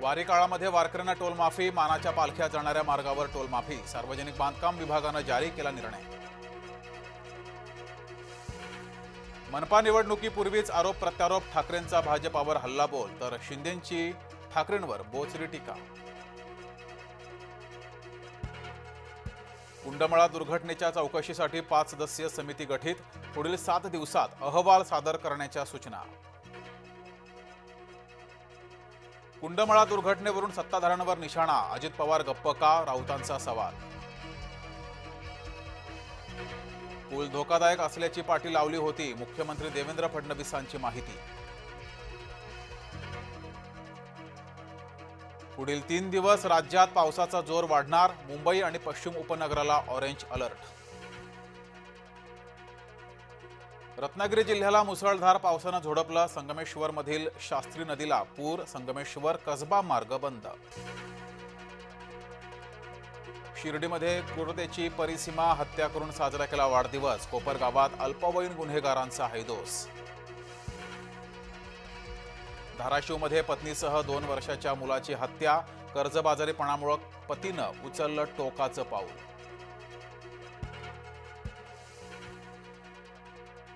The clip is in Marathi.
वारी काळामध्ये वारकऱ्यांना टोलमाफी मानाच्या पालख्या जाणाऱ्या मार्गावर टोलमाफी सार्वजनिक बांधकाम विभागानं जारी केला निर्णय. मनपा निवडणुकीपूर्वीच आरोप प्रत्यारोप ठाकरेंचा भाजपावर हल्लाबोल तर शिंदेंची ठाकरेंवर बोचरी टीका. कुंडमळा दुर्घटनेच्या चौकशीसाठी पाच सदस्यीय समिती गठीत पुढील सात दिवसात अहवाल सादर करण्याच्या सूचना. कुंडमळा दुर्घटनेवरून सत्ताधाऱ्यांवर निशाणा. अजित पवार गप्प का? राऊतांचा सवाल. पूल धोकादायक असल्याची पाठी लावली होती. मुख्यमंत्री देवेंद्र फडणवीसांची माहिती. पुढील तीन दिवस राज्यात पावसाचा जोर वाढणार. मुंबई आणि पश्चिम उपनगराला ऑरेंज अलर्ट रत्नागिरी जिल्ह्याला मुसळधार पावसानं झोडपलं संगमेश्वरमधील शास्त्री नदीला पूर संगमेश्वर कसबा मार्ग बंद. शिर्डीमध्ये क्रूरतेची परिसीमा हत्या करून साजरा केला वाढदिवस कोपरगावात अल्पवयीन गुन्हेगारांचा हैदोस. धाराशिवमध्ये पत्नीसह दोन वर्षाच्या मुलाची हत्या कर्जबाजारीपणामुळे पतीनं उचललं टोकाचं पाऊल.